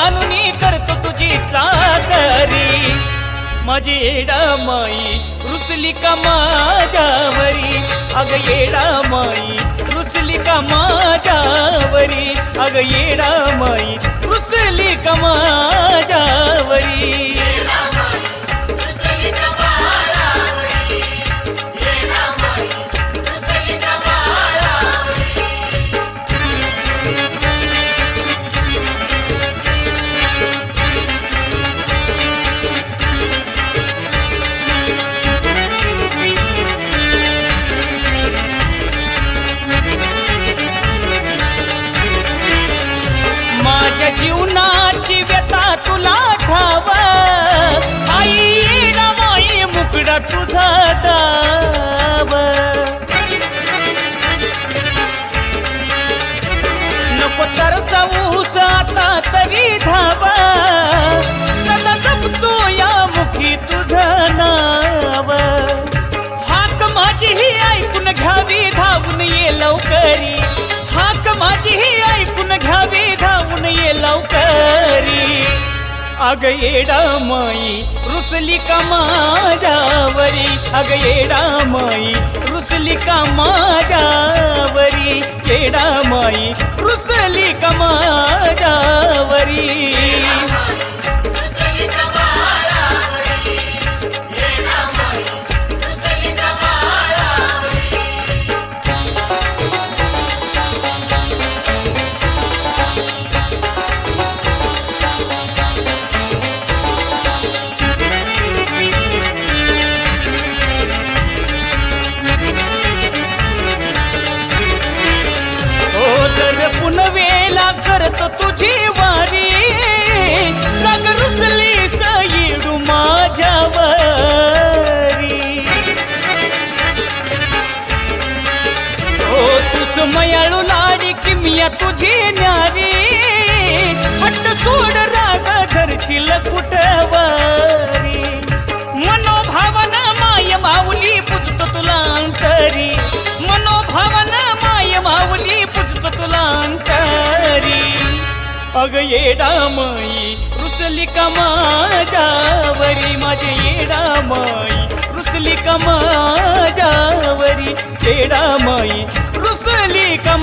मानून करतो तुझी चाकरी माझी येडा माई रुसली का माझ्यावरी? अग येडा माई रुसली का माझ्यावरी? अग येडा माई रुसली का माझ्यावरी? नको तरसाऊस आता तरी धावा. सदा जपतो या मुखी तुझ नाव. हाक माझी ही ऐकून घ्यावी धावून ये लवकरी. हाक माझी ही ऐकून घ्यावी धावून ये लवकरी. अग येडा माई रुसली का माझ्यावरी. अग येडा माई रुसली का माझ्यावरी. येडा माई रुस आली माझ्यावरी करतो तुझी वारी. रंग रुसली सईडू माझ्यावरी. हो तुझ मयाळू लाडी किमिया तुझी अग येडा माई रुसली का माझ्यावरी माझे येडा माई रुसली का माझ्यावरी येडा माई रुसली का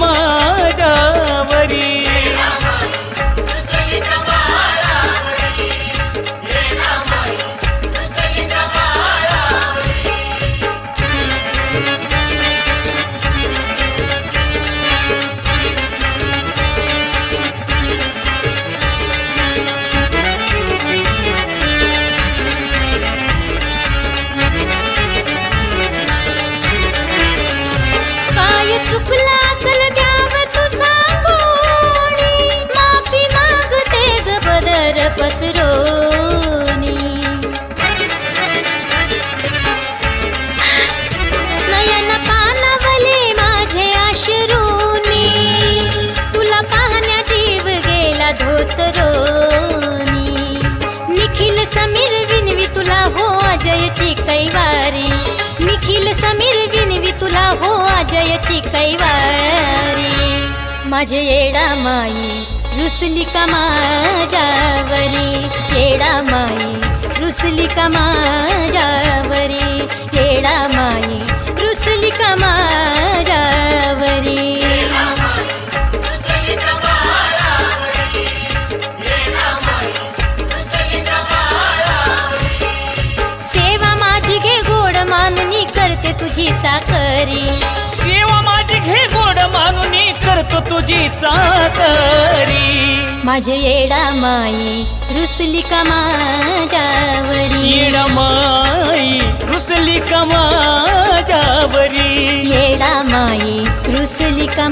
पसरोनी नयन पानावले माझे आशरूनी तुला पाहण्या जीव गेला धोसरोनी। निखिल समीर विनवी तुला हो अजयची कैवारी। निखिल समीर विनवी तुला हो अजयची कैवारी। माझे येडा माई रुसली का माझ्यावरी? येडा माई रुसली का माझ्यावरी? येडा माई रुसली का माझ्यावरी? सेवा माझी घे गोड मानणी करते तुझी चाकरी. सेवा माझी घे गोड मानून करतो तुझी चाकरी माझे येडा माई रुसली का माझ्यावरी? येडा माई रुसली का माझ्यावरी? येडा माई रुसली का